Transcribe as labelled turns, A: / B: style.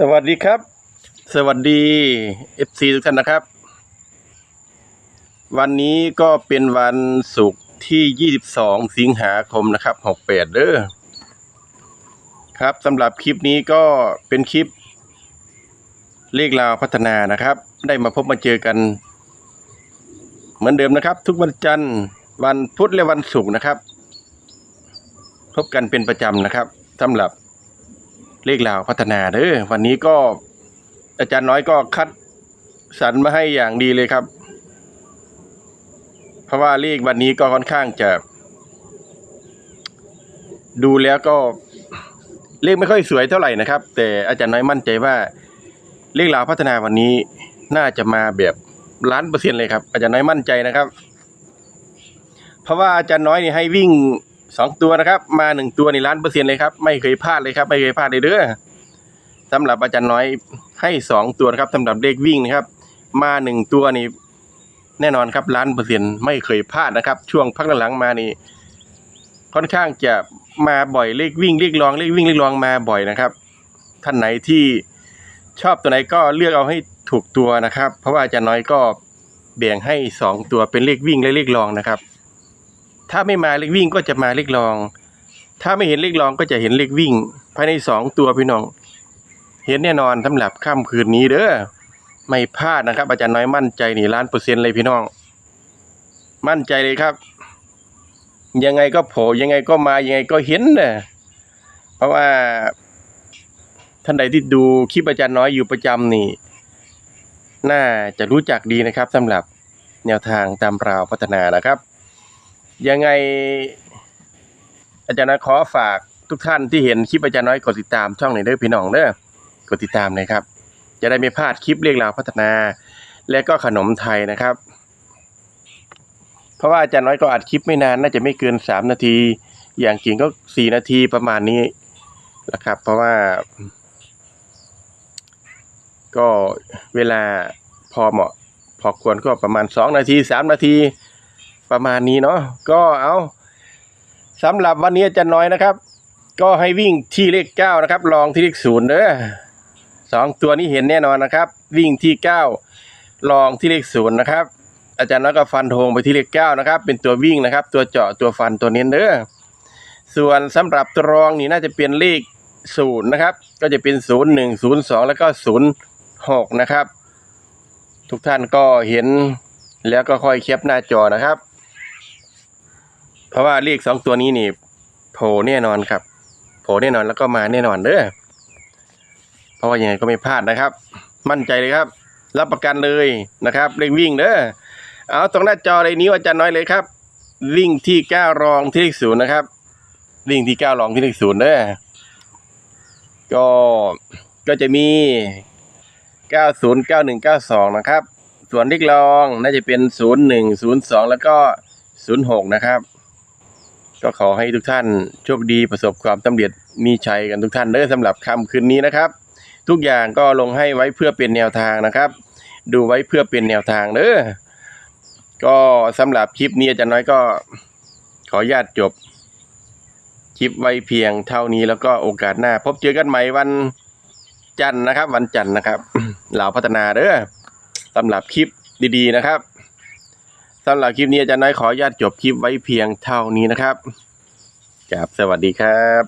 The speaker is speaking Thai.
A: สวัสดีครับ สวัสดี FC ทุกท่านนะครับ วันนี้ก็เป็นวันศุกร์ที่ 22 สิงหาคมนะครับ 68 เด้อครับสำหรับคลิปนี้ก็เป็นคลิป เลขราวพัฒนานะครับ ได้มาพบมาเจอกัน เหมือนเดิมนะครับ ทุกวันจันทร์วันพุธและวันศุกร์นะครับ พบกันเป็นประจำนะครับสำหรับ เลขราวพัฒนาเด้อวันนี้ก็อาจารย์น้อยก็คัดสรรมาให้อย่างดีเลยครับ เพราะว่าเลขวันนี้ก็ค่อนข้างจะ ดูแล้วก็เลขไม่ค่อยสวยเท่าไหร่นะครับ แต่อาจารย์น้อยมั่นใจว่า เลขราวพัฒนาวันนี้น่าจะมาแบบล้านเปอร์เซ็นต์เลยครับอาจารย์น้อยมั่นใจนะครับ เพราะว่าอาจารย์น้อยนี่ให้วิ่ง สองตัวนะครับ มาหนึ่งตัวนี่ล้านเปอร์เซ็นต์เลยครับ ไม่เคยพลาดเลยครับ ไม่เคยพลาดเลยเด้อสำหรับอาจารย์น้อยให้สองตัวนะครับสำหรับเลขวิ่งนะครับ มาหนึ่งตัวนี่แน่นอนครับล้านเปอร์เซ็นต์ไม่เคยพลาดนะครับ ช่วงพักหลังๆมานี่ค่อนข้างจะมาบ่อยเลขวิ่งเลขรองเลขวิ่งเลขรองมาบ่อยนะครับ ท่านไหนที่ชอบตัวไหนก็เลือกเอาให้ถูกตัวนะครับ เพราะว่าอาจารย์น้อยก็แบ่งให้สองตัวเป็นเลขวิ่งและเลขรองนะครับ ถ้าไม่มาเลขวิ่งก็จะมาเลขรอง ถ้าไม่เห็นเลขรองก็จะเห็นเลขวิ่ง ภายในสองตัวพี่น้อง เห็นแน่นอนสำหรับค่ำคืนนี้เด้อ ไม่พลาดนะครับ อาจารย์น้อยมั่นใจนี่ล้านเปอร์เซ็นต์เลยพี่น้อง มั่นใจเลยครับ ยังไงก็โผล่ยังไงก็มายังไงก็เห็นเน่ะเพราะว่าท่านใดที่ดูคลิปอาจารย์น้อยอยู่ประจำนี่ น่าจะรู้จักดีนะครับสำหรับแนวทางตามราวพัฒนานะครับ ยังไง อาจารย์น้อยขอฝากทุกท่านที่เห็นคลิปอาจารย์น้อยกดติดตามช่องหน่อยเด้อพี่น้องเด้อกดติดตามเลยครับ จะได้ไม่พลาดคลิปเรียกราวพัฒนา และก็ขนมไทยนะครับ เพราะว่าอาจารย์น้อยก็อัดคลิปไม่นานน่าจะไม่เกินสามนาที อย่างจริงก็สี่นาทีประมาณนี้นะครับ เพราะว่า ก็เวลาพอเหมาะ พอควรก็ประมาณสองนาทีสามนาที ประมาณนี้เนาะก็เอาสำหรับวันนี้อาจารย์น้อยนะครับ ก็ให้วิ่งที่เลขเก้านะครับลองที่เลขศูนย์เด้อสองตัวนี้เห็นแน่นอนนะครับ วิ่งที่เก้าลองที่เลขศูนย์นะครับ อาจารย์น้อยก็ฟันธงไปที่เลขเก้านะครับ เป็นตัววิ่งนะครับ ตัวเจาะตัวฟันตัวเน้นเด้อส่วนสำหรับตรองนี่น่าจะเป็นเลขศูนย์นะครับ ก็จะเป็นศูนย์หนึ่งศูนย์สองแล้วก็ศูนย์หกนะครับ ทุกท่านก็เห็นแล้วก็ค่อยแคปหน้าจอนะครับ เพราะว่าเลขสองตัวนี้นี่โผล่แน่นอนครับ โผล่แน่นอนแล้วก็มาแน่นอนเด้อเพราะว่ายังไงก็ไม่พลาดนะครับ มั่นใจเลยครับ รับประกันเลยนะครับเลขวิ่งเด้อเอาตรงหน้าจอเลยนิ้วอาจารย์น้อยเลยครับวิ่งที่เก้ารองที่เลขศูนย์นะครับวิ่งที่เก้ารองที่เลขศูนย์เด้อก็ก็จะมี 909192 นะครับ ส่วนเลขรองน่าจะเป็น 01 02 แล้วก็ 06 นะครับ ก็ขอให้ทุกท่านโชคดีประสบความสำเร็จมีชัยกันทุกท่านเด้อสำหรับค่ำคืนนี้นะครับ ทุกอย่างก็ลงให้ไว้เพื่อเป็นแนวทางนะครับ ดูไว้เพื่อเป็นแนวทางเด้อก็สำหรับคลิปนี้อาจารย์น้อยก็ขออนุญาตจบคลิปไว้เพียงเท่านี้แล้วก็โอกาสหน้า พบเจอกันใหม่วันจันทร์นะครับ วันจันทร์นะครับเหล่าพัฒนาเด้อสำหรับคลิปดีๆนะครับ สำหรับคลิปนี้อาจารย์น้อยขออนุญาตจบคลิปไว้เพียงเท่านี้นะครับครับสวัสดีครับ